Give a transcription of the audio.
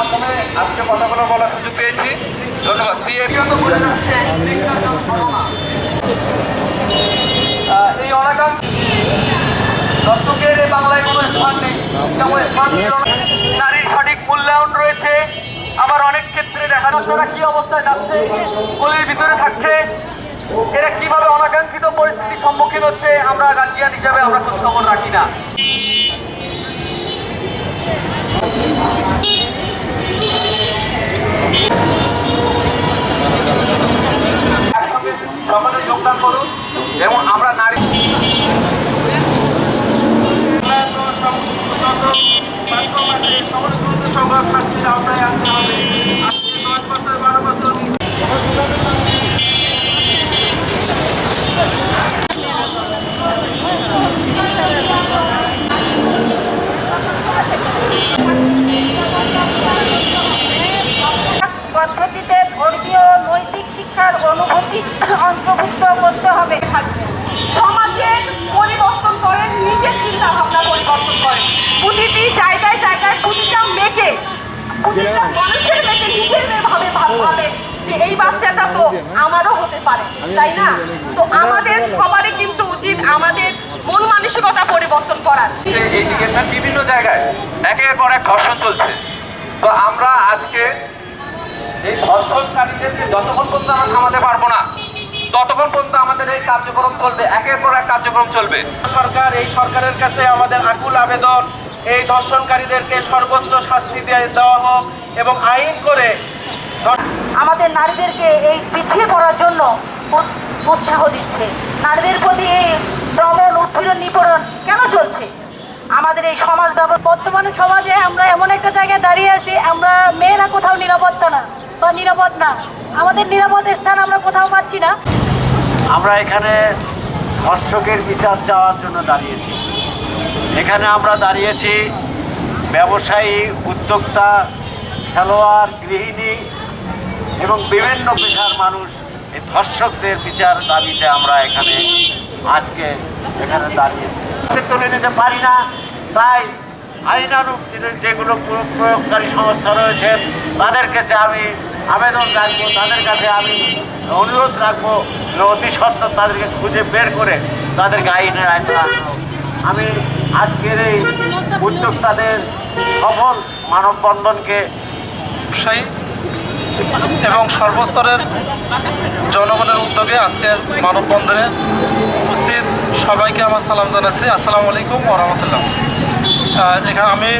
মাধ্যমে আজকে কথাগুলো বলার সুযোগ পেয়েছি। ধন্যবাদ। এই অনাকাঙ্ক্ষী দর্শকের বাংলায় কোনো স্থান নেই। যেমন স্থান নারীর সঠিক মূল্যায়ন রয়েছে। আবার অনেক ক্ষেত্রে দেখা যাচ্ছে না কি অবস্থায় যাচ্ছে, গলির ভিতরে থাকছে। এরা কীভাবে অনাকাঙ্ক্ষিত পরিস্থিতির সম্মুখীন হচ্ছে, আমরা গার্জিয়ান হিসাবে আমরা খোঁজ রাখি না। করতে সমাজের পরিবর্তন করেন নিজের চিন্তা ভাবনা পরিবর্তন করেন প্রতিটি জায়গায় জায়গায় প্রতিটা মেয়েকে প্রতিটা মানুষের মেয়েকে নিজের মেয়ে ভাবে ভাব যে এই বাচ্চাটা তো আমারও হতে পারে তাই না? তো আমাদের সবারই কিন্তু উচিত আমাদের মন মানসিকতা পরিবর্তন করার। এই বিভিন্ন জায়গায় একের পর এক ধর্ষণ চলছে। তো আমরা আজকে এই ধর্ষণকারীদেরকে যতক্ষণ পর্যন্ত আমরা থামাতে পারব না ততক্ষণ পর্যন্ত আমাদের এই কার্যক্রম চলবে, একের পর এক কার্যক্রম চলবে। সরকার, এই সরকারের কাছে আমাদের আকুল আবেদন, এই ধর্ষণকারীদেরকে সর্বোচ্চ শাস্তি দেওয়া হোক এবং আইন করে আমাদের নারীদেরকে এই পিছিয়ে পড়ার জন্য উৎসাহ দিচ্ছে। নারীদের প্রতি এই দমন, উৎপীড়ন, নিপীড়ন কেন চলছে? আমাদের এই সমাজ ব্যবস্থা বর্তমানে সমাজে আমরা এমন একটা জায়গায় দাঁড়িয়ে আছি, আমরা মেয়েরা কোথাও নিরাপত্তা না, বা নিরাপদ না। আমাদের নিরাপদ স্থান আমরা কোথাও পাচ্ছি না। আমরা এখানে ধর্ষকের বিচার চাওয়ার জন্য দাঁড়িয়েছি। এখানে আমরা দাঁড়িয়েছি ব্যবসায়ী, উদ্যোক্তা, খেলোয়াড়, গৃহিণী এবং বিভিন্ন পেশার মানুষ। এই ধর্ষকদের বিচার দাবিতে আমরা এখানে আজকে এখানে দাঁড়িয়েছি। তুলে নিতে পারি না। তাই আইনানুক যে- যেগুলো প্র- প্রয়োগকারী সংস্থা রয়েছেন তাদের কাছে আমি আবেদন রাখব, তাদের কাছে আমি অনুরোধ রাখব অতি সত্ত্বর তাদেরকে খুঁজে বের করে তাদেরকে আইনের আইন রাখব আমি আজকের এই উদ্যোক্তাদের সফল মানববন্ধনকে এবং সর্বস্তরের জনগণের উদ্যোগে আজকের মানববন্ধনে উপস্থিত সবাইকে আমার সালাম জানাচ্ছি। আসসালামু আলাইকুম ওরহমতুল্লাহ এখানে আমি